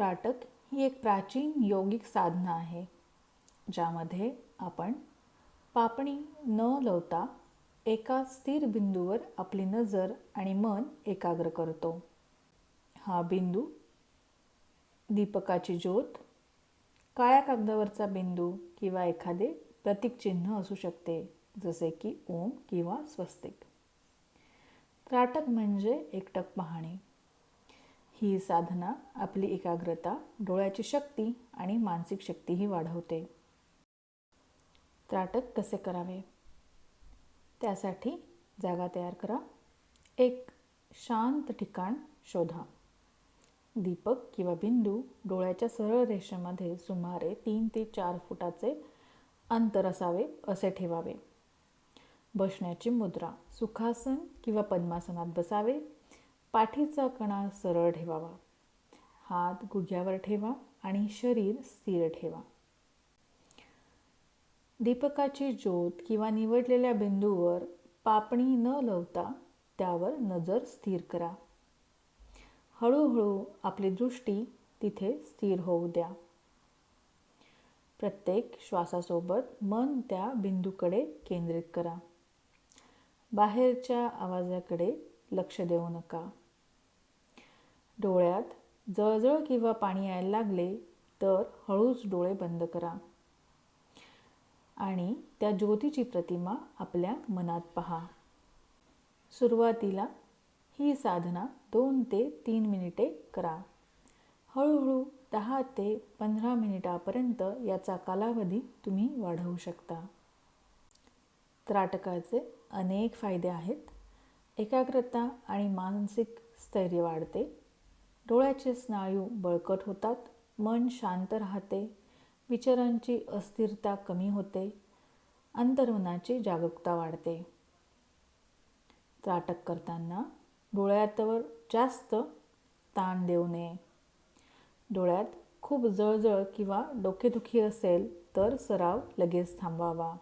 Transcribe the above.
त्राटक ही एक प्राचीन योगिक साधना आहे ज्यामध्ये आपण पापणी न लवता एका स्थिर बिंदूवर आपली नजर आणि मन एकाग्र करतो. हा बिंदू दीपकाची ज्योत काळ्या कागदावरचा बिंदू किंवा एखादे प्रतीक चिन्ह असू शकते जसे की ओम किंवा स्वस्तिक. त्राटक म्हणजे एकटक पाहणे. ही साधना आपली एकाग्रता डोळ्याची शक्ती आणि मानसिक शक्तीही वाढवते. त्राटक कसे करावे? त्यासाठी जागा तयार करा. एक शांत ठिकाण शोधा. दीपक किंवा बिंदू डोळ्याच्या सरळ रेषेमध्ये सुमारे तीन ते चार फुटाचे अंतर असावे असे ठेवावे. बसण्याची मुद्रा सुखासन किंवा पद्मासनात बसावे पाठीचा कणा सरळ ठेवावा. हात गुडघ्यावर ठेवा आणि शरीर स्थिर ठेवा. दीपकाची ज्योत किंवा निवडलेल्या बिंदूवर पापणी न लवता त्यावर नजर स्थिर करा. हळूहळू आपली दृष्टी तिथे स्थिर होऊ द्या. प्रत्येक श्वासासोबत मन त्या बिंदूकडे केंद्रित करा. बाहेरच्या आवाजाकडे लक्ष देऊ नका. डोळ्यात जळजळ किंवा पाणी यायला लागले तर हळूच डोळे बंद करा. आणि त्या ज्योतीची प्रतिमा आपल्या मनात पहा. सुरुवातीला ही साधना दोन ते तीन मिनिटे करा. हळूहळू दहा ते पंधरा मिनिटापर्यंत याचा कालावधी तुम्ही वाढवू शकता. त्राटकाचे अनेक फायदे आहेत. एकाग्रता आणि मानसिक स्थैर्य वाढते. डोळ्याचे स्नायू बळकट होतात मन शांत राहते विचारांची अस्थिरता कमी होते अंतर्मनाची जागरूकता वाढते. त्राटक करताना डोळ्यातवर जास्त ताण देऊ नये. डोळ्यात खूप जळजळ किंवा डोकेदुखी असेल तर सराव लगेच थांबवावा.